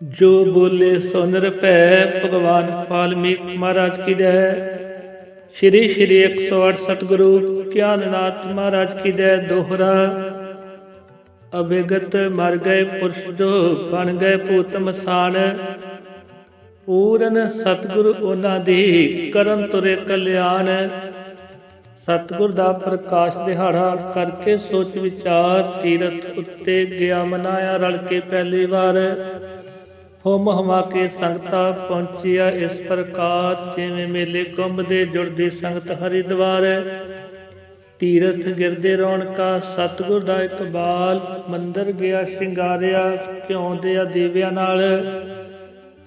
ਜੋ ਬੋਲੇ ਸੋ ਨਿਰਭੈ ਭਗਵਾਨ ਵਾਲਮੀਕ ਮਹਾਰਾਜ ਕੀ ਜੈ। ਸ਼੍ਰੀ ਸ਼੍ਰੀ 108 ਸਤਿਗੁਰੂ ਗਿਆਨਨਾਥ ਮਹਾਰਾਜ ਕੀ ਜੈ ਦੋਹਰਾ। ਅਬੇਗਤ ਮਰ ਗਏ ਪੁਰਸ਼ ਜੋ ਬਣ ਗਏ ਭੂਤ ਮਸਾਨ। ਪੂਰਨ ਸਤਿਗੁਰ ਉਹਨਾਂ ਦੀ ਕਰਨ ਤੁਰੇ ਕਲਿਆਣ। ਸਤਿਗੁਰ ਦਾ ਪ੍ਰਕਾਸ਼ ਦਿਹਾੜਾ ਕਰਕੇ ਸੋਚ ਵਿਚਾਰ ਤੀਰਥ ਉੱਤੇ ਗਿਆ ਮਨਾਇਆ ਰਲ ਕੇ ਪਹਿਲੀ ਵਾਰ। ਹੋਮ ਹਮਾ ਕੇ ਸੰਗਤਾਂ ਪਹੁੰਚਿਆ ਇਸ ਪ੍ਰਕਾਰ, ਜਿਵੇਂ ਮੇਲੇ ਕੁੰਭ ਦੇ ਜੁੜਦੀ ਸੰਗਤ ਹਰਿਦੁਆਰ ਤੀਰਥ ਗਿਰਦੇ ਰੌਣਕਾ, ਸਤਿਗੁਰ ਦਾ ਇਕਬਾਲ, ਮੰਦਰ ਗਿਆ ਸ਼ਿੰਗਾਰਿਆ, ਘਿਉ ਦੇ ਦੀਵਿਆਂ ਨਾਲ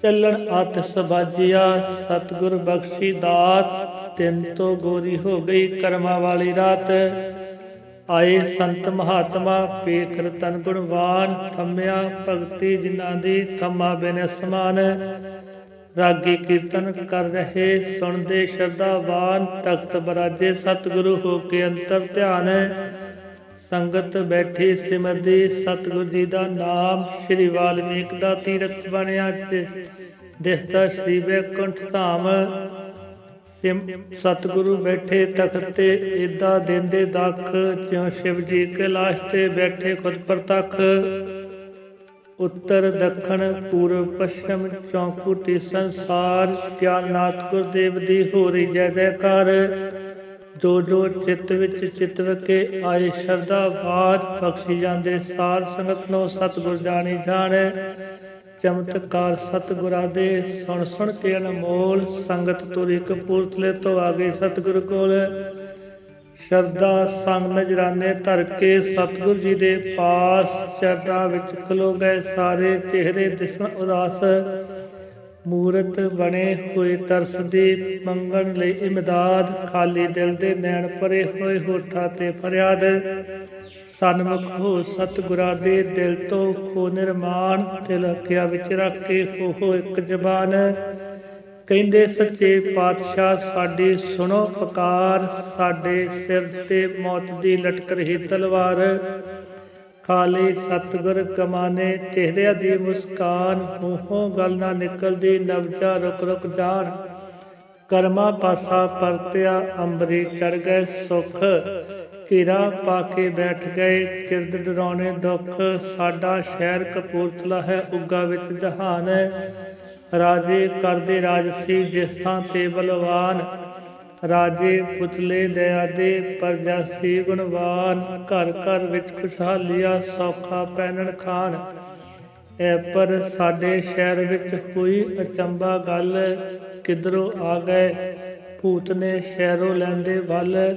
ਚੱਲਣ ਅਤ ਸਬਾਜਿਆ, ਸਤਿਗੁਰ ਬਖਸ਼ੀ ਦਾਤ, ਤਿੰਨ ਤੋਂ ਗੋਰੀ ਹੋ ਗਈ ਕਰਮਾਂ ਵਾਲੀ ਰਾਤ। ਆਏ ਸੰਤ ਮਹਾਤਮਾ ਪੇਖ ਤਨ ਗੁਣਵਾਨ, ਥੰਮਿਆ ਭਗਤੀ ਜਿਨ੍ਹਾਂ ਦੀ ਥੰਮਾ ਬਿਨ ਸਮਾਨ ਰਾਗੀ ਕੀਰਤਨ ਕਰ ਰਹੇ, ਸੁਣਦੇ ਸ਼ਰਧਾਵਾਨ, ਤਖਤ ਬਰਾਜੇ ਸਤਿਗੁਰੂ ਹੋ ਕੇ ਅੰਤਰ ਧਿਆਨ। ਸੰਗਤ ਬੈਠੀ ਸਿਮਰਦੀ, ਸਤਿਗੁਰ ਜੀ ਦਾ ਨਾਮ, ਸ੍ਰੀ ਵਾਲਮੀਕ ਦਾ ਤੀਰਥ ਬਣਿਆ, ਜਿਸ- ਦਿਸਦਾ ਸ੍ਰੀ ਵੈਕੁੰਠ ਧਾਮ ਸਿਮ ਸਤਿਗੁਰੂ ਬੈਠੇ ਤਖਤ ਤੇ ਏਦਾਂ ਦਿੰਦੇ ਦਖ ਜਿਉ ਸ਼ਿਵ ਜੀ ਕੈਲਾਸ਼ ਤੇ ਬੈਠੇ ਖੁਦ ਪ੍ਰਤੱਖ। ਉੱਤਰ, ਦੱਖਣ, ਪੂਰਬ, ਪੱਛਮ ਚੌਕੂਟੀ ਸੰਸਾਰ ਗਿਆਨਨਾਥ ਗੁਰਦੇਵ ਦੀ ਹੋ ਰਹੀ ਜੈ ਜੈਕਾਰ। ਜੋ ਜੋ ਚਿੱਤ ਵਿੱਚ ਚਿਤਵ ਕੇ ਆਏ ਸ਼ਰਧਾ ਬਾਦ ਬਖਸ਼ੀ ਜਾਂਦੇ ਸਾਰ ਸੰਗਤ ਨੂੰ ਸਤਿਗੁਰ ਜਾਣੀ ਜਾਣੈ ਚਮਤਕਾਰ ਸਤਿਗੁਰਾਂ ਦੇ ਸੁਣ ਸੁਣ ਕੇ ਅਨਮੋਲ ਸੰਗਤ ਤੁਰੀ ਕਪੂਰਥਲੇ ਤੋਂ ਆ ਗਈ ਸਤਿਗੁਰ ਕੋਲ। ਸ਼ਰਧਾ ਸੰਗ ਨਜਰਾਨੇ ਧਰ ਕੇ ਸਤਿਗੁਰ ਜੀ ਦੇ ਪਾਸ ਸ਼ਰਧਾ ਵਿੱਚ ਖਲੋ ਗਏ। ਸਾਰੇ ਚਿਹਰੇ ਦਿਸਣ ਉਦਾਸ। ਮੂਰਤ ਬਣੇ ਹੋਏ ਤਰਸ ਦੀ ਮੰਗਣ ਲਈ ਇਮਦਾਦ। ਖਾਲੀ ਦਿਲ ਦੇ ਨੈਣ ਭਰੇ ਹੋਏ ਹੋਠਾਂ ਤੇ ਫਰਿਆਦ। ਸਨਮੁਖ ਹੋ ਸਤਿਗੁਰਾਂ ਦੇ ਦਿਲ ਤੋਂ ਖੋ ਨਿਰਮਾਣ ਤਿਲਕਿਆ ਵਿੱਚ ਰੱਖ ਕੇ ਹੋ ਇੱਕ ਜ਼ਬਾਨ। ਕਹਿੰਦੇ ਸੱਚੇ ਪਾਤਸ਼ਾਹ, ਸਾਡੀ ਸੁਣੋ ਪੁਕਾਰ, ਸਾਡੇ ਸਿਰ ਤੇ ਮੌਤ ਦੀ ਲਟਕ ਰਹੀ ਤਲਵਾਰ। ਖਾਲੀ ਸਤਿਗੁਰ ਕਮਾਨੇ, ਚਿਹਰਿਆਂ ਦੀ ਮੁਸਕਾਨ ਮੂੰਹੋਂ ਗੱਲ ਨਾ ਨਿਕਲਦੀ, ਨਵਜਾ ਰੁਕ ਰੁਕ ਜਾਣ। ਕਰਮਾ ਪਾਸਾ ਪਰਤਿਆ, ਅੰਬਰੀ ਚੜ ਗਏ ਸੁਖ। ਘੇਰਾ ਪਾ ਕੇ ਬੈਠ ਗਏ। ਕਿਰਦ ਡਰਾਉਣੇ ਦੁੱਖ, ਸਾਡਾ ਸ਼ਹਿਰ ਕਪੂਰਥਲਾ ਹੈ, ਉੱਗਾ ਵਿੱਚ ਜਹਾਨ ਰਾਜੇ ਕਰਦੇ ਰਾਜਸੀ ਜਿਸ ਥਾਂ ਤੇ ਬਲਵਾਨ। ਰਾਜੇ ਪੁਤਲੇ ਦਇਆ ਦੇ ਗੁਣਵਾਨ। ਘਰ ਘਰ ਵਿੱਚ ਖੁਸ਼ਹਾਲੀਆ, ਸੌਖਾ ਪੈਣਨ ਖਾਨ। ਐ ਪਰ ਸਾਡੇ ਸ਼ਹਿਰ ਵਿੱਚ ਕੋਈ ਅਚੰਬਾ ਗੱਲ ਕਿਧਰੋਂ ਆ ਗਏ? ਭੂਤ ਨੇ ਸ਼ਹਿਰੋਂ ਲੈਂਦੇ ਵੱਲ।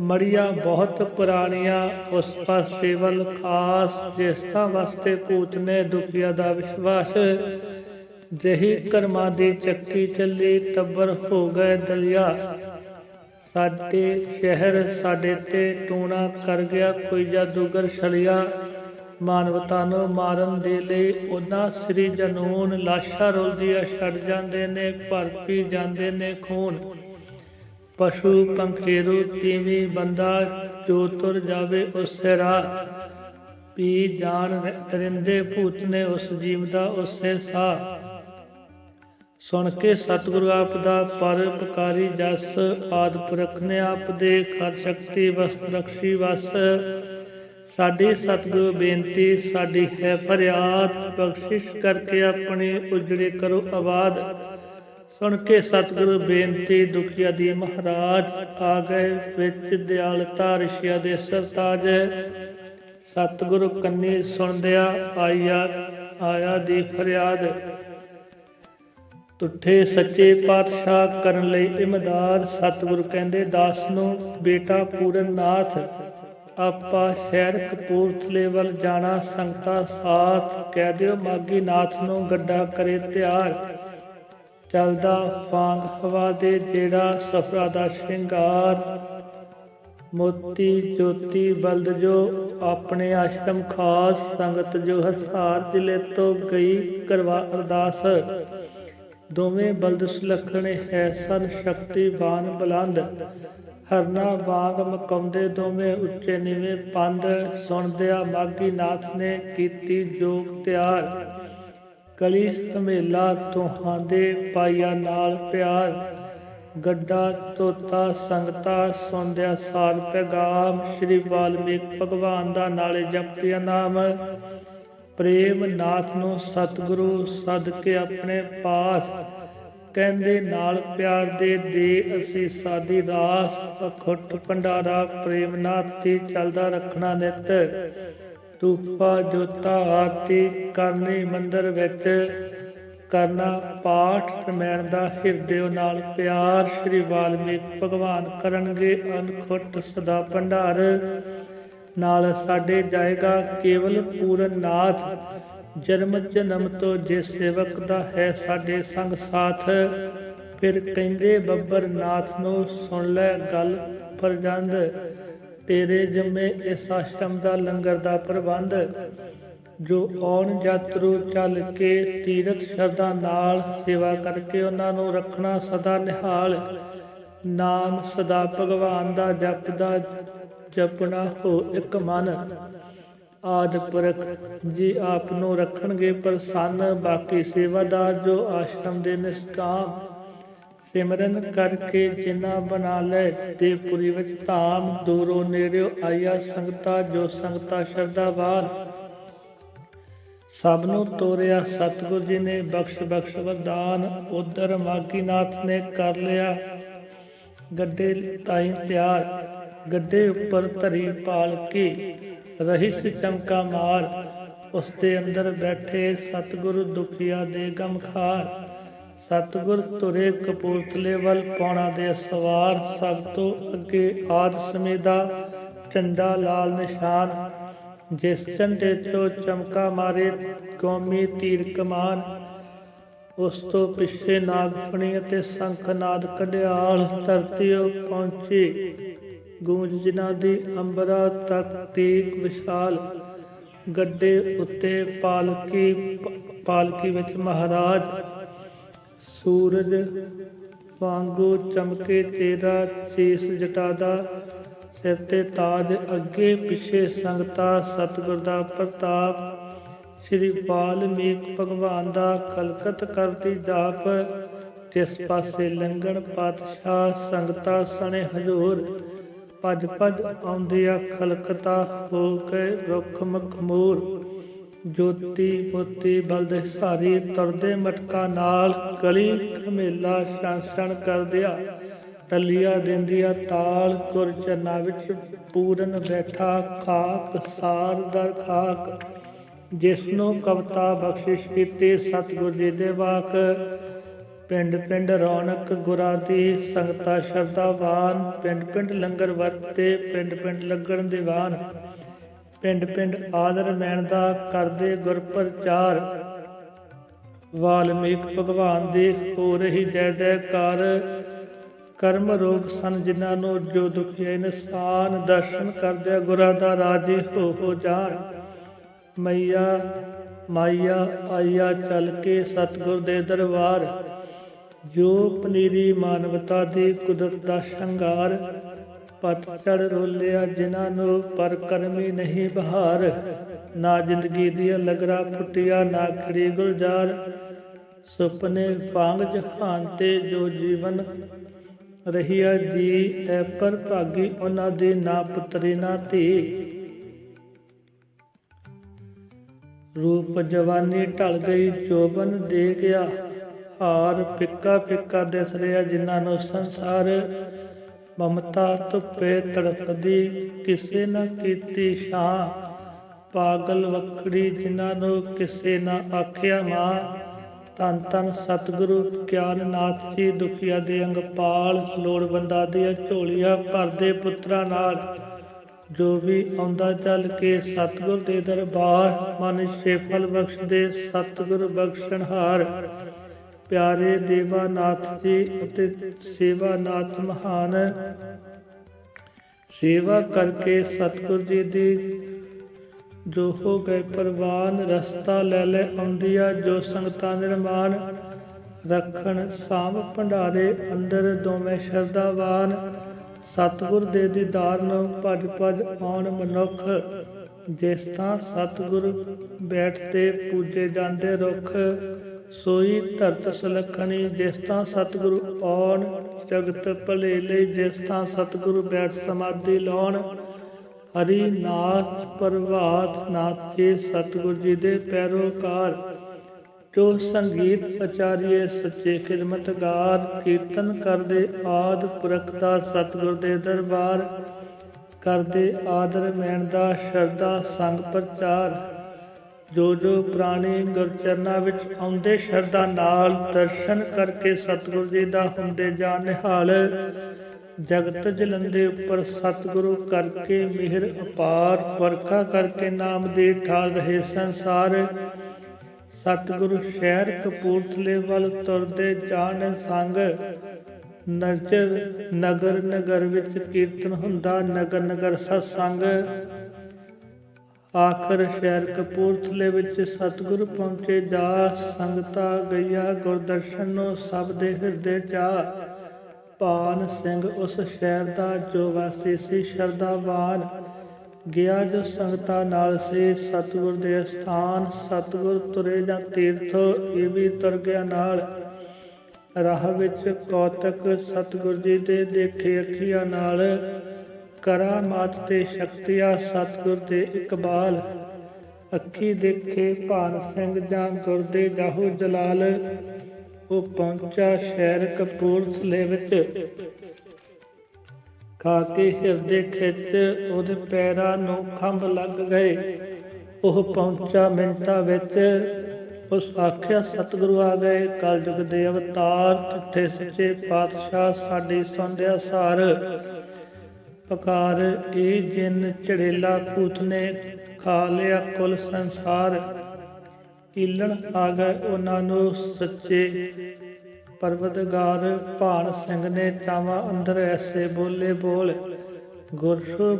ਮੜੀਆਂ ਬਹੁਤ ਪੁਰਾਣੀਆਂ, ਉਸ ਪਾਸੇ ਵੱਲ ਖਾਸ ਜਿਸ ਵਾਸਤੇ ਭੂਤ ਨੇ ਦੁਖੀਆ ਦਾ ਵਿਸ਼ਵਾਸ। ਜਹੀ ਕਰਮਾਂ ਦੀ ਚੱਕੀ ਚੱਲੀ ਟੱਬਰ ਹੋ ਗਏ ਦਲਿਆ ਸਾਡੇ ਸ਼ਹਿਰ ਸਾਡੇ ਤੇ ਟੂਣਾ ਕਰ ਗਿਆ ਕੋਈ ਜਾਦੂਗਰ ਛਲਿਆ। ਮਾਨਵਤਾ ਨੂੰ ਮਾਰਨ ਦੇ ਲਈ ਉਹਨਾਂ ਸ੍ਰੀ ਜਨੂਨ ਲਾਸ਼ਾਂ ਰੋਲਦੀਆਂ ਛੱਡ ਜਾਂਦੇ ਨੇ, ਭਰ ਪੀ ਜਾਂਦੇ ਨੇ ਖੂਨ। ਪਸ਼ੂ ਪੰਖੇਰੂ ਤੀਵੀਂ ਬੰਦਾ ਜੋ ਤੁਰ ਜਾਵੇ ਉਸੇ ਰਾਹ। ਪੀ ਜਾਣ ਤਰਿੰਦੇ ਭੂਤ ਨੇ ਉਸ ਜੀਵ ਦਾ ਉਸੇ ਸਾਹ। ਸੁਣ ਕੇ ਸਤਿਗੁਰੂ ਆਪ ਦਾ ਪਰ ਜਸ, ਆਦ ਪੁਰਖ ਨੇ ਆਪ ਦੇ ਖਰ ਸ਼ਕਤੀ ਵਸ ਬਖਸ਼ੀ ਵਸ। ਸਾਡੀ ਸਤਿਗੁਰੂ ਬੇਨਤੀ, ਸਾਡੀ ਹੈ ਫਰਿਆਦ, ਬਖਸ਼ਿਸ਼ ਕਰਕੇ ਆਪਣੀ ਉਜੜੇ ਕਰੋ ਆਬਾਦ ਸੁਣ ਕੇ ਸਤਿਗੁਰੂ ਬੇਨਤੀ ਦੁਖੀਆ ਦੀ ਮਹਾਰਾਜ, ਆ ਗਏ ਵਿੱਚ ਦਿਆਲਤਾ ਰਿਸ਼ੀਆ ਦੇ ਸਰਤਾਜ। ਸਤਿਗੁਰੂ ਕੰਨੀ ਸੁਣਦਿਆ ਆਇਆ ਆਇਆ ਦੀ ਫਰਿਆਦ। ਤੁਠੇ ਸੱਚੇ ਪਾਤਸ਼ਾਹ ਕਰਨ ਲਈ ਇਮਦਾਦ, ਸਤਿਗੁਰੂ ਕਹਿੰਦੇ, ਦਾਸ ਨੂੰ, ਬੇਟਾ ਪੂਰਨ ਨਾਥ ਆਪਾ ਸ਼ਹਿਰ ਕਪੂਰਥਲੇ ਵੱਲ ਜਾਣਾ, ਸੰਗਤਾ ਸਾਥ ਕਹਿ ਦਿਓ, ਮਾਗੀ ਨਾਥ ਨੂੰ ਗੱਡਾ ਕਰੇ ਤਿਆਰ। ਚੱਲਦਾ ਵਾਂਗ ਹਵਾ ਦੇ ਜਿਹੜਾ ਸਫਰਾ ਦਾ ਸ਼ਿੰਗਾਰ। ਮੋਤੀ ਜੋਤੀ ਬਲਦ ਜੋ ਆਪਣੇ ਆਸ਼ਰਮ ਖਾਸ, ਸੰਗਤ ਜੋ ਹਸਾਰ ਜ਼ਿਲ੍ਹੇ ਤੋਂ ਗਈ ਕਰਵਾ ਅਰਦਾਸ। ਦੋਵੇਂ ਬਲਦ ਸੁਲੱਖਣੇ ਹੈ ਸਨ ਸ਼ਕਤੀਵਾਨ ਬਲੰਦ। ਹਰਨਾ ਵਾਂਗ ਮਕਾਉਂਦੇ ਦੋਵੇਂ ਉੱਚੇ ਨੀਵੇਂ ਪੰਦ ਸੁਣਦਿਆ ਮਾਗੀ ਨਾਥ ਨੇ ਕੀਤੀ ਜੋਗ ਤਿਆਰ। ਕਲੀ ਹਮੇਲਾ ਤੋਹਾਂ ਦੇ ਨਾਲ ਪਿਆਰ। ਗੱਡਾ ਤੋਤਾ ਸੰਗਤਾ ਸੁਣਦਿਆ ਸਾਰ ਪੈਗਾਮ। ਸ੍ਰੀ ਵਾਲਮੀਕ ਭਗਵਾਨ ਦਾ ਨਾਲੇ ਜਪਿਆ ਨਾਮ। ਪ੍ਰੇਮ ਨਾਥ ਨੂੰ ਸਤਿਗੁਰੂ ਸਦ ਕੇ ਆਪਣੇ ਪਾਸ। ਕਹਿੰਦੇ ਨਾਲ ਪਿਆਰ ਦੇ ਦੇ ਅਸੀਂ ਸਾਦੀ ਰਾਸ ਅਖੁੱਟ ਭੰਡਾਰਾ ਪ੍ਰੇਮ ਨਾਥ ਦੀ ਚੱਲਦਾ ਰੱਖਣਾ ਨਿਤ। ਤੂਫਾ ਜੋਤਾ ਆਰਤੀ ਕਰਨੀ ਮੰਦਰ ਵਿੱਚ। ਕਰਨਾ ਪਾਠ ਰਮੈਣ ਦਾ ਹਿਰਦੇ ਨਾਲ ਪਿਆਰ ਸ੍ਰੀ ਵਾਲਮੀਕ ਭਗਵਾਨ ਕਰਨਗੇ ਅਨਖੁੱਟ ਸਦਾ ਭੰਡਾਰ। ਨਾਲ ਸਾਡੇ ਜਾਏਗਾ ਕੇਵਲ ਪੂਰਨ ਨਾਥ। ਜਨਮ ਜਨਮ ਤੋਂ ਜੇ ਸੇਵਕ ਦਾ ਹੈ ਸਾਡੇ ਸੰਗ ਸਾਥ। ਫਿਰ ਕਹਿੰਦੇ ਬੱਬਰ ਨਾਥ ਨੂੰ ਸੁਣ ਲੈ ਗੱਲ ਪ੍ਰਜੰਦ। ਤੇਰੇ ਜੰਮੇ ਇਸ ਆਸ਼ਰਮ ਦਾ ਲੰਗਰ ਦਾ ਪ੍ਰਬੰਧ, ਜੋ ਆਉਣ ਯਾਤਰੂ ਚੱਲ ਕੇ ਤੀਰਥ ਸ਼ਰਧਾ ਨਾਲ ਸੇਵਾ ਕਰਕੇ ਉਹਨਾਂ ਨੂੰ ਰੱਖਣਾ ਸਦਾ ਨਿਹਾਲ। ਨਾਮ ਸਦਾ ਭਗਵਾਨ ਦਾ ਜਪਦਾ, ਜਪਣਾ ਹੋ ਇੱਕ ਮਨ। ਆਦ ਪੁਰਖ ਜੀ ਆਪ ਨੂੰ ਰੱਖਣਗੇ ਪ੍ਰਸੰਨ, ਬਾਕੀ ਸੇਵਾਦਾਰ ਜੋ ਆਸ਼ਰਮ ਦੇ ਨਿਸ਼ਕਾਮ ਸਿਮਰਨ ਕਰਕੇ ਜਿਨਾ ਬਣਾ ਲੈ ਤੇ ਪੁਰੀ ਵਿੱਚ ਧਾਮ ਦੂਰੋਂ ਨੇੜਿਓ ਆਇਆ ਸੰਗਤਾ, ਜੋ ਸੰਗਤਾ ਸ਼ਰਧਾਵਾਨ ਸਭ ਨੂੰ ਤੋਰਿਆ, ਸਤਿਗੁਰ ਜੀ ਨੇ ਬਖਸ਼ ਬਖਸ਼ ਵਰਦਾਨ, ਉਧਰ ਮਾਗੀਨਾਥ ਨੇ ਕਰ ਲਿਆ ਗੱਡੇ ਤਾਈ ਤਿਆਰ, ਗੱਡੇ ਉੱਪਰ ਧਰੀ ਪਾਲਕੀ ਰਹੀ ਸੀ ਚਮਕਾ ਮਾਰ, ਉਸ ਦੇ ਅੰਦਰ ਬੈਠੇ ਸਤਿਗੁਰ ਦੁਖੀਆ ਦੇ ਗਮਖਾਰ। ਸਤਿਗੁਰ ਤੁਰੇ ਕਪੂਰਥਲੇ ਵੱਲ ਪੌਣਾ ਦੇ ਸਵਾਰ ਸਭ ਤੋਂ ਅੱਗੇ ਆਦ ਸਮੇਦਾ ਝੰਡਾ ਲਾਲ ਨਿਸ਼ਾਨ, ਜਿਸ ਝੰਡੇ ਤੋਂ ਚਮਕਾ ਮਾਰੇ ਕੌਮੀ ਤੀਰ ਕਮਾਨ। ਉਸ ਤੋਂ ਪਿੱਛੇ ਨਾਗਫਣੀ ਅਤੇ ਸੰਖਨਾਦ ਕਢਿਆਲ ਧਰਤੀ ਉੱਪਰ ਪਹੁੰਚੀ। ਗੂੰਜ ਜਿਨ੍ਹਾਂ ਦੀ ਅੰਬਰਾ ਤੱਕ ਤੀਕ ਵਿਸ਼ਾਲ, ਗੱਡੇ ਉੱਤੇ ਪਾਲਕੀ ਪਾਲਕੀ ਵਿੱਚ ਮਹਾਰਾਜ ਸੂਰਜ ਵਾਂਗੂ ਚਮਕੇ ਤੇਰਾ ਸੀਸ ਜਟਾਦਾ, ਸਿਰ ਤੇ ਤਾਜ ਅੱਗੇ ਪਿੱਛੇ ਸੰਗਤਾ, ਸਤਿਗੁਰ ਦਾ ਪ੍ਰਤਾਪ। ਸ੍ਰੀ ਵਾਲਮੀਕ ਭਗਵਾਨ ਦਾ ਕਲਕਤ ਕਰਦੀ ਜਾਪ, ਜਿਸ ਪਾਸੇ ਲੰਗਣ ਪਾਤਸ਼ਾਹ ਸੰਗਤਾ ਸਣੇ ਹਜ਼ੂਰ। ਭੱਜ ਭੱਜ ਆਉਂਦੇ ਆ ਖਲਕਤਾ ਹੋ ਕੇ ਰੁੱਖ ਮਖਮੂਰ ਜੋਤੀ ਮੋਤੀ ਬਲਦ ਸਾਰੀ ਤਰਦੇ ਮਟਕਾ ਨਾਲ ਗਲੀ ਖਮੇਲਾ ਸ਼ਾਸਨ ਕਰਦਿਆ। ਟੱਲੀਆਂ ਦਿੰਦੀਆਂ ਤਾਲ ਗੁਰ ਚਰਨਾਂ ਵਿੱਚ ਪੂਰਨ ਬੈਠਾ ਖਾਕ, ਸਾਰ ਦਰ ਖਾਕ। ਜਿਸ ਨੂੰ ਕਵਤਾ ਬਖਸ਼ਿਸ਼ ਕੀਤੀ ਸਤਿਗੁਰ ਜੀ ਦੇ ਵਾਕ। ਪਿੰਡ ਪਿੰਡ ਰੌਣਕ ਗੁਰਾਂ ਦੀ ਸੰਗਤਾ ਸ਼ਰਧਾਵਾਨ। ਪਿੰਡ ਪਿੰਡ ਲੰਗਰ ਵਰਤੇ, ਪਿੰਡ ਪਿੰਡ ਲੱਗਣ ਦੀਵਾਨ। ਪਿੰਡ ਪਿੰਡ ਆਦਰ ਮੈਣ ਦਾ ਕਰਦੇ ਗੁਰ ਪ੍ਰਚਾਰ ਵਾਲਮੀਕ ਭਗਵਾਨ ਦੀ ਹੋ ਰਹੀ ਜੈ ਜੈਕਾਰ। ਕਰਮ ਰੋਗ ਸਨ ਜਿਨ੍ਹਾਂ ਨੂੰ ਜੋ ਦੁਖੀ ਇਨਸਾਨ ਦਰਸ਼ਨ ਕਰਦੇ ਗੁਰਾਂ ਦਾ ਰਾਜੀ ਹੋ ਹੋ ਜਾਣ। ਮਈਆ ਮਾਇਆ ਆਇਆ ਚੱਲ ਕੇ ਸਤਗੁਰ ਦੇ ਦਰਬਾਰ। ਜੋ ਪਨੀਰੀ ਮਾਨਵਤਾ ਦੀ ਕੁਦਰਤ ਦਾ ਸ਼ਿੰਗਾਰ ਪਤਝੜ ਰੋਲਿਆ ਜਿਨ੍ਹਾਂ ਨੂੰ ਪਰ ਕਰਮੀ ਨਹੀਂ ਬਹਾਰ। ਨਾ ਜ਼ਿੰਦਗੀ ਦੀ ਲਗਰਾ ਫੁੱਟਿਆ, ਨਾ ਖੜੀ ਗੁਲਜ਼ਾਰ। ਸੁਪਨੇ ਵਾਂਗ ਜਹਾਨ ਤੇ ਜੋ ਜੀਵਨ ਰਹੀਆ ਜੀ, ਐ ਪਰ ਭਾਗੀ ਉਹਨਾਂ ਦੀ ਨਾ ਪੁੱਤਰੀ, ਨਾ ਧੀ। ਰੂਪ ਜਵਾਨੀ ਢਲ ਗਈ, ਜੋਬਨ ਦੇ ਗਿਆ। ਹਾਰ ਫਿੱਕਾ ਫਿੱਕਾ ਦਿਸ ਰਿਹਾ ਜਿਨ੍ਹਾਂ ਨੂੰ ਸੰਸਾਰ ਮਮਤਾ ਧੁੱਪੇ ਤੜਫਦੀ, ਕਿਸੇ ਨਾ ਕੀਤੀ ਛਾਂ। ਪਾਗਲ ਵਖੜੀ ਜਿਨ੍ਹਾਂ ਨੂੰ ਕਿਸੇ ਨਾ ਆਖਿਆ ਮਾਂ। ਤਨ ਤਨ ਸਤਿਗੁਰੂ ਗਿਆਨ ਨਾਥ ਜੀ, ਦੁਖੀਆ ਦੇ ਅੰਗਪਾਲ, ਲੋੜਵੰਦਾਂ ਦੀਆਂ ਝੋਲੀਆਂ ਭਰਦੇ ਪੁੱਤਰਾਂ ਨਾਲ। ਜੋ ਵੀ ਆਉਂਦਾ ਚੱਲ ਕੇ ਸਤਿਗੁਰ ਦੇ ਦਰਬਾਰ, ਮਨ ਸ਼ੇਫਲ ਬਖਸ਼ ਦੇ ਸਤਿਗੁਰ ਬਖਸ਼ਣਹਾਰ। ਪਿਆਰੇ ਦੇਵਾਨਾਥ ਜੀ ਅਤੇ ਸੇਵਾ ਨਾਥ ਮਹਾਨ। ਸੇਵਾ ਕਰਕੇ ਸਤਿਗੁਰ ਜੀ ਦੀ ਜੋ ਹੋ ਗਏ ਪ੍ਰਵਾਨ, ਰਸਤਾ ਲੈ ਲੈ ਆਉਂਦੀਆ ਜੋ ਸੰਗਤਾਂ ਨਿਰਮਾਨ ਰੱਖਣ ਸਾਂਭ ਭੰਡਾਰੇ ਅੰਦਰ ਦੋਵੇਂ ਸ਼ਰਧਾਵਾਨ। ਸਤਿਗੁਰ ਦੇ ਦੀਦਾਰ ਨੂੰ ਭਜ ਭਜ ਆਉਣ ਮਨੁੱਖ। ਜਿਸ ਤਾਂ ਸਤਿਗੁਰ ਬੈਠਤੇ ਪੂਜੇ ਜਾਂਦੇ ਰੁੱਖ। ਸੋਈ ਧਰਤ ਸੁਲੱਖਣੀ ਜਿਸ ਤਾਂ ਸਤਿਗੁਰੂ ਆਉਣ, ਜਗਤ ਭਲੇ ਲਈ ਜਿਸ ਤਾਂ ਸਤਿਗੁਰੂ ਬੈਠ ਸਮਾਧੀ ਲਾਉਣ। ਹਰੀ ਨਾਥ ਪ੍ਰਭਾਤ ਨਾਥੇ ਸਤਿਗੁਰ ਜੀ ਦੇ ਪੈਰੋਕਾਰ। ਜੋ ਸੰਗੀਤ ਆਚਾਰੀਏ ਸੱਚੇ ਖਿਦਮਤਗਾਰ ਕੀਰਤਨ ਕਰਦੇ ਆਦ ਪੁਰਖ ਦਾ ਸਤਿਗੁਰ ਦੇ ਦਰਬਾਰ। ਕਰਦੇ ਆਦਰ ਮੈਣ ਦਾ ਸ਼ਰਧਾ ਸੰਗ ਪ੍ਰਚਾਰ। ਜੋ ਜੋ ਪ੍ਰਾਣੀ ਗੁਰਚਰਨਾਂ ਵਿੱਚ ਆਉਂਦੇ ਸ਼ਰਧਾ ਨਾਲ ਦਰਸ਼ਨ ਕਰਕੇ ਸਤਿਗੁਰੂ ਜੀ ਦਾ ਹੁੰਦੇ ਜਾਣ ਨਿਹਾਲ। ਜਗਤ ਜਲੰਦੇ ਉੱਪਰ ਸਤਿਗੁਰੂ ਕਰਕੇ ਮਿਹਰ ਅਪਾਰ, ਵਰਖਾ ਕਰਕੇ ਨਾਮ ਦੇ ਠਾਲ ਰਹੇ ਸੰਸਾਰ। ਸਤਿਗੁਰੂ ਸ਼ਹਿਰ ਕਪੂਰਥਲੇ ਵੱਲ ਤੁਰਦੇ ਜਾਣ ਸੰਗ। ਨਜਰ ਨਗਰ ਨਗਰ ਵਿੱਚ ਕੀਰਤਨ ਹੁੰਦਾ ਨਗਰ ਨਗਰ ਸਤਸੰਗ। ਆਖਰ ਸ਼ਹਿਰ ਕਪੂਰਥਲੇ ਵਿੱਚ ਸਤਿਗੁਰ ਪਹੁੰਚੇ ਜਾ, ਸੰਗਤਾ ਗਈਆ ਗੁਰਦਰਸ਼ਨ ਨੂੰ ਸਭ ਦੇ ਹਿਰਦੇ ਚਾ। ਭਾਨ ਸਿੰਘ ਉਸ ਸ਼ਹਿਰ ਦਾ ਜੋ ਵਾਸੀ ਸੀ ਸ਼ਰਧਾਵਾਨ। ਗਿਆ ਜੋ ਸੰਗਤਾਂ ਨਾਲ ਸੀ, ਸਤਿਗੁਰ ਦੇ ਸਥਾਨ ਸਤਿਗੁਰ ਤੁਰੇ ਜਾਂ ਤੀਰਥ, ਇਹ ਵੀ ਤੁਰ ਗਿਆ ਨਾਲ। ਰਾਹ ਵਿੱਚ ਕੌਤਕ ਸਤਿਗੁਰ ਜੀ ਦੇ ਦੇਖੇ ਅੱਖੀਆਂ ਨਾਲ ਕਰਾਮਾਤ ਤੇ ਸ਼ਕਤੀਆਂ ਸਤਿਗੁਰ ਦੇ ਇਕਬਾਲ। ਅੱਖੀ ਦੇਖੇ ਭਾਨ ਸਿੰਘ ਜਾਂ ਗੁਰਦੇ ਜਾਹੂ ਜਲਾਲ, ਉਹ ਪਹੁੰਚਾ ਸ਼ਹਿਰ ਕਪੂਰਥਲੇ ਵਿੱਚ। ਖਾ ਕੇ ਹਿਰਦੇ ਖਿੱਚ ਉਹਦੇ ਪੈਰਾਂ ਨੂੰ ਖੰਭ ਲੱਗ ਗਏ। ਉਹ ਪਹੁੰਚਾ ਮਿੰਟਾਂ ਵਿੱਚ, ਉਸ ਆਖਿਆ, ਸਤਿਗੁਰੂ ਆ ਗਏ, ਕਲਯੁਗ ਦੇ ਅਵਤਾਰ, ਠੱਠੇ ਸੱਚੇ ਪਾਤਸ਼ਾਹ, ਸਾਡੀ ਸੁਣਦਿਆ ਸਾਰ। ਪਕਾਰ ਇਹ ਜਿਨ ਝੜੇਲਾ ਭੂਤ ਨੇ ਖਾ ਲਿਆ ਕੁਲ ਸੰਸਾਰ। ਕੀਲਣ ਆ ਗਏ ਉਹਨਾਂ ਨੂੰ ਸੱਚੇ ਪਰਵਤਗਾਰ ਭਾਨ ਸਿੰਘ ਨੇ ਚਾਵਾਂ ਅੰਦਰ ਐਸੇ ਬੋਲੇ ਬੋਲ। ਗੁਰਸ਼ੋ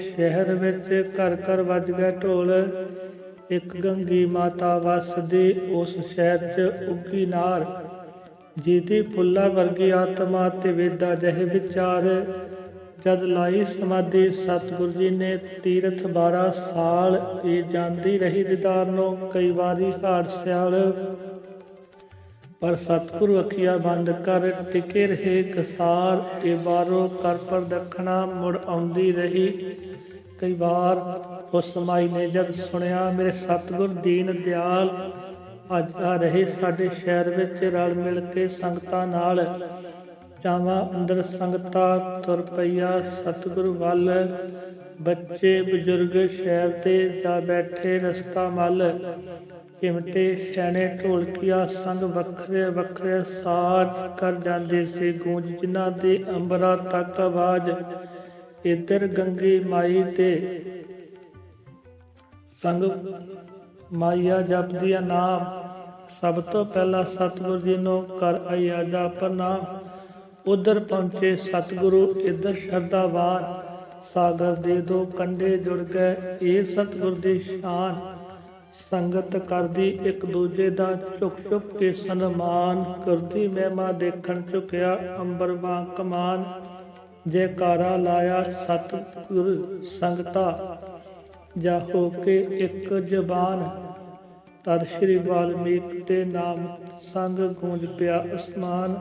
ਸ਼ਹਿਰ ਵਿੱਚ ਘਰ ਘਰ ਵੱਜ ਗਿਆ ਢੋਲ। ਇੱਕ ਗੰਗੀ ਮਾਤਾ ਵਸਦੀ ਉਸ ਸ਼ਹਿਰ 'ਚ ਉੱਗੀ ਨਾਰ। ਜੀਤੀ ਫੁੱਲਾ ਵਰਗੀ ਆਤਮਾ ਤੇ ਵੇਦਾ ਜਹ ਵਿਚਾਰ। ਜਦ ਲਾਈ ਸਮਾਧੀ ਸਤਿਗੁਰ ਜੀ ਨੇ ਤੀਰਥ 12 ਸਾਲ ਇਹ ਜਾਂਦੀ ਰਹੀ ਦੀਦਾਰ ਨੂੰ, ਕਈ ਵਾਰੀ ਹਾਰ ਸਿਆਲ। ਪਰ ਸਤਿਗੁਰੂ ਅੱਖੀਆਂ ਬੰਦ ਕਰ ਟਿਕੇ ਰਹੇ ਕਸਾਰ, ਇਹ ਬਾਰੋ ਕਰ ਪਰ ਦਖਣਾ ਮੁੜ ਆਉਂਦੀ ਰਹੀ। ਕਈ ਵਾਰ ਉਸ ਮਾਈ ਨੇ ਜਦ ਸੁਣਿਆ, ਮੇਰੇ ਸਤਿਗੁਰ ਦੀਨ ਦਿਆਲ, ਅੱਜ ਆ ਰਹੇ ਸਾਡੇ ਸ਼ਹਿਰ ਵਿੱਚ ਰਲ ਮਿਲ ਕੇ ਸੰਗਤਾਂ ਨਾਲ। ਚਾਵਾਂ ਅੰਦਰ ਸੰਗਤਾ ਤੁਰ ਪਈਆ, ਸਤਿਗੁਰੂ ਵੱਲ। ਬੱਚੇ ਬਜ਼ੁਰਗ ਸ਼ਹਿਰ ਤੇ ਜਾ ਬੈਠੇ, ਰਸਤਾ ਮਲ। ਚਿਮਟੇ ਸਿਆਣੇ ਢੋਲਕੀਆਂ, ਸੰਗ ਵੱਖਰੇ ਵੱਖਰੇ ਸਾਜ ਕਰ ਜਾਂਦੇ ਸੀ ਗੂੰਜ, ਜਿਨ੍ਹਾਂ ਦੇ ਅੰਬਰਾ ਤੱਕ ਆਵਾਜ਼। ਇਧਰ ਗੰਗੀ ਮਾਈ ਤੇ ਸੰਗ ਮਾਇਆ ਜਪਦੀਆਂ ਨਾਮ। ਸਭ ਤੋਂ ਪਹਿਲਾਂ ਸਤਿਗੁਰੂ ਜੀ ਨੂੰ ਕਰ ਆਇਆ ਜਾ ਪ੍ਰਣਾਮ। ਉਧਰ ਪਹੁੰਚੇ ਸਤਿਗੁਰੂ, ਇਧਰ ਸ਼ਰਧਾਵਾਨ ਸਾਗਰ ਦੇ ਦੋ ਕੰਡੇ ਜੁੜ ਗਏ। ਇਹ ਸਤਿਗੁਰ ਦੀ ਸ਼ਾਨ। ਸੰਗਤ ਕਰਦੀ ਇੱਕ ਦੂਜੇ ਦਾ ਝੁਕ ਝੁਕ ਕੇ ਸਨਮਾਨ। ਕਰਦੀ ਮਹਿਮਾ ਦੇਖਣ ਝੁਕਿਆ, ਅੰਬਰ ਵਾਂ ਕਮਾਨ। ਜੈਕਾਰਾ ਲਾਇਆ ਸਤਿਗੁਰ ਸੰਗਤਾ। ਜਾ ਹੋ ਕੇ ਇੱਕ ਜ਼ਬਾਨ। ਤਦ ਸ਼੍ਰੀ ਵਾਲਮੀਕ ਦੇ ਨਾਮ ਸੰਗ ਗੂੰਜ ਪਿਆ ਅਸਮਾਨ।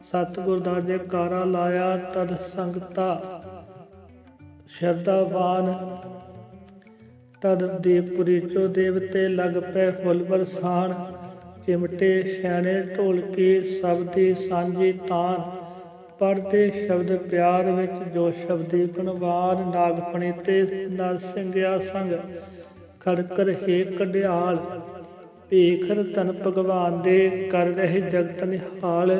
ਸਤਿਗੁਰ ਦਾ ਜੈਕਾਰਾ ਲਾਇਆ, ਤਦ ਸੰਗਤਾ ਸ਼ਰਧਾਵਾਨ। ਤਦ ਦੇਵਪੁਰੀ ਚੋ ਦੇਵਤੇ ਲਗ ਪੈ ਫੁੱਲ ਬਰਸਾਨ ਚਿਮਟੇ ਸਿਆਣੇ ਢੋਲਕੀ ਸਭ ਦੀ ਸਾਂਝੀ ਤਾਨ ਪੜਦੇ ਸ਼ਬਦ ਪਿਆਰ ਵਿੱਚ ਜੋ ਸ਼ਬਦੀ ਗੁਣਵਾਨ ਨਾਗਪਣੀ ਤੇ ਨਰ ਸਿੰਘਿਆ ਸੰਗ। ਖੜਕਰ ਹੈ ਕਢਿਆਲ ਭੇਖ ਰਤਨ ਭਗਵਾਨ ਦੇ ਕਰ ਰਹੇ ਜਗਤ ਨਿਹਾਲ।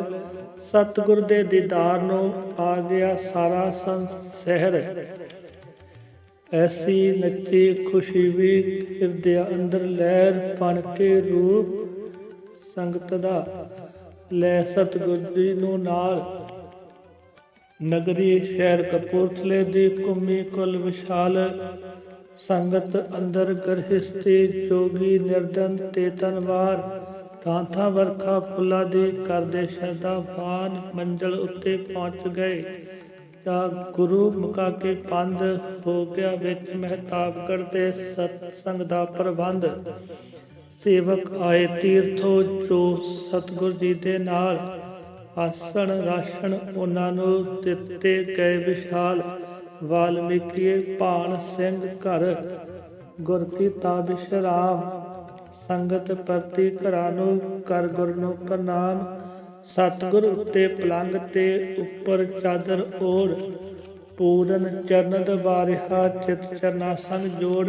ਸਤਿਗੁਰ ਦੇ ਦੀਦਾਰ ਨੂੰ ਆ ਗਿਆ ਸਾਰਾ ਸੰਸਹਿਰ ਐਸੀ ਨੱਚੀ ਖੁਸ਼ੀ ਵੀ ਹਿਰਦੇ ਅੰਦਰ ਲਹਿਰ ਬਣ ਕੇ ਰੂਪ ਸੰਗਤ ਦਾ। ਲੈ ਸਤਿਗੁਰ ਜੀ ਨੂੰ ਨਾਲ। ਨਗਰੀ ਸ਼ਹਿਰ ਕਪੂਰਥਲੇ ਦੀ ਕੁੰਮੀ ਕੁਲ ਵਿਸ਼ਾਲ ਸੰਗਤ ਅੰਦਰ ਗਰਹਿਸਤੀ ਜੋਗੀ ਨਿਰਦਨ ਤੇ ਤਨਵਾਰ ਥਾਂ ਵਰਖਾ ਫੁੱਲਾਂ ਦੀ ਕਰਦੇ ਸ਼ਰਧਾ ਫਾਨ ਮੰਜ਼ਲ ਉੱਤੇ ਪਹੁੰਚ ਗਏ। ਤਾਂ ਗੁਰੂ ਮੁਕਾ ਕੇ ਪੰਧ ਹੋ ਗਿਆ, ਵਿੱਚ ਮਹਿਤਾਬਗੜ ਦੇ ਸਤਸੰਗ ਦਾ ਪ੍ਰਬੰਧ। ਸੇਵਕ ਆਏ ਤੀਰਥੋਂ ਜੋ ਸਤਿਗੁਰ ਜੀ ਦੇ ਨਾਲ। ਆਸਣ ਰਾਸ਼ਨ ਉਹਨਾਂ ਨੂੰ ਦਿੱਤੇ ਗਏ ਵਿਸ਼ਾਲ। ਵਾਲਮੀਕੀ ਭਾਨ ਸਿੰਘ ਘਰ। ਗੁਰ ਕੀਤਾ ਵਿਸ਼ਰਾਮ ਸੰਗਤ ਪ੍ਰਤੀ ਘਰਾਂ ਨੂੰ ਕਰ ਗੁਰ ਨੂੰ ਪ੍ਰਣਾਮ। ਸਤਿਗੁਰ ਉੱਤੇ ਪਲੰਗ ਤੇ ਉੱਪਰ ਚਾਦਰ ਓੜ। ਪੂਰਨ ਚਰਨ ਦਬਾਰਿਆ ਚਿਤ ਚਰਨਾ ਸੰਗ ਜੋੜ।